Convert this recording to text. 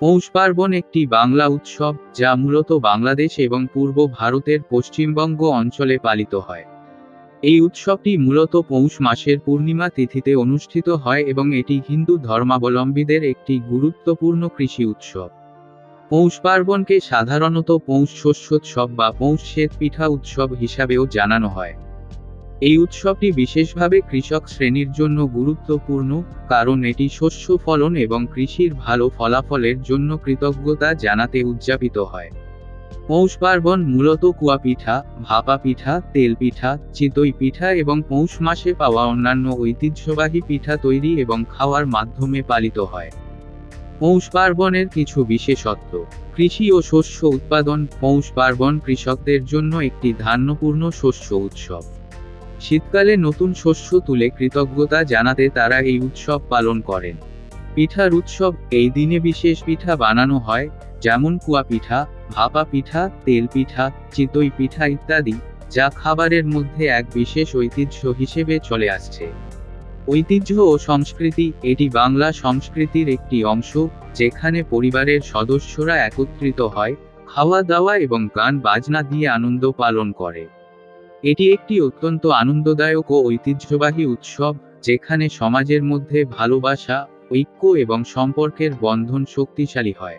পৌষ পার্বণ একটি বাংলা উৎসব, যা মূলত বাংলাদেশ এবং পূর্ব ভারতের পশ্চিমবঙ্গ অঞ্চলে পালিত হয়। এই উৎসবটি মূলত পৌষ মাসের পূর্ণিমা তিথিতে অনুষ্ঠিত হয় এবং এটি হিন্দু ধর্মাবলম্বীদের একটি গুরুত্বপূর্ণ কৃষি উৎসব। পৌষ পার্বণকে সাধারণত পৌষ শস্যোৎসব বা পৌষ শ্বেত পিঠা উৎসব হিসাবেও জানানো হয়। এই উৎসবটি বিশেষভাবে কৃষক শ্রেণির জন্য গুরুত্বপূর্ণ, কারণ এটি শস্য ফলন এবং কৃষির ভালো ফলাফলের জন্য কৃতজ্ঞতা জানাতে উদযাপিত হয়। পৌষ পার্বণ মূলত কুয়া পিঠা, ভাপা পিঠা, তেল পিঠা, চিতই পিঠা এবং পৌষ মাসে পাওয়া অন্যান্য ঐতিহ্যবাহী পিঠা তৈরি এবং খাওয়ার মাধ্যমে পালিত হয়। পৌষ পার্বণের কিছু বিশেষত্ব। কৃষি ও শস্য উৎপাদন। পৌষ পার্বণ কৃষকদের জন্য একটি ধান্যপূর্ণ শস্য উৎসব। শীতকালে নতুন শস্য তুলে কৃতজ্ঞতা জানাতে তারা এই উৎসব পালন করেন। পিঠার উৎসব, এই দিনে বিশেষ পিঠা বানানো হয়, যেমন কুয়া পিঠা, ভাপা পিঠা, তেল পিঠা, চিতই পিঠা ইত্যাদি, যা খাবারের মধ্যে এক বিশেষ ঐতিহ্য হিসেবে চলে আসছে। ঐতিহ্য ও সংস্কৃতি, এটি বাংলা সংস্কৃতির একটি অংশ, যেখানে পরিবারের সদস্যরা একত্রিত হয় খাওয়া দাওয়া এবং গান বাজনা দিয়ে আনন্দ পালন করে। এটি একটি অত্যন্ত আনন্দদায়ক ও ঐতিহ্যবাহী উৎসব, যেখানে সমাজের মধ্যে ভালোবাসা, ঐক্য এবং সম্পর্কের বন্ধন শক্তিশালী হয়।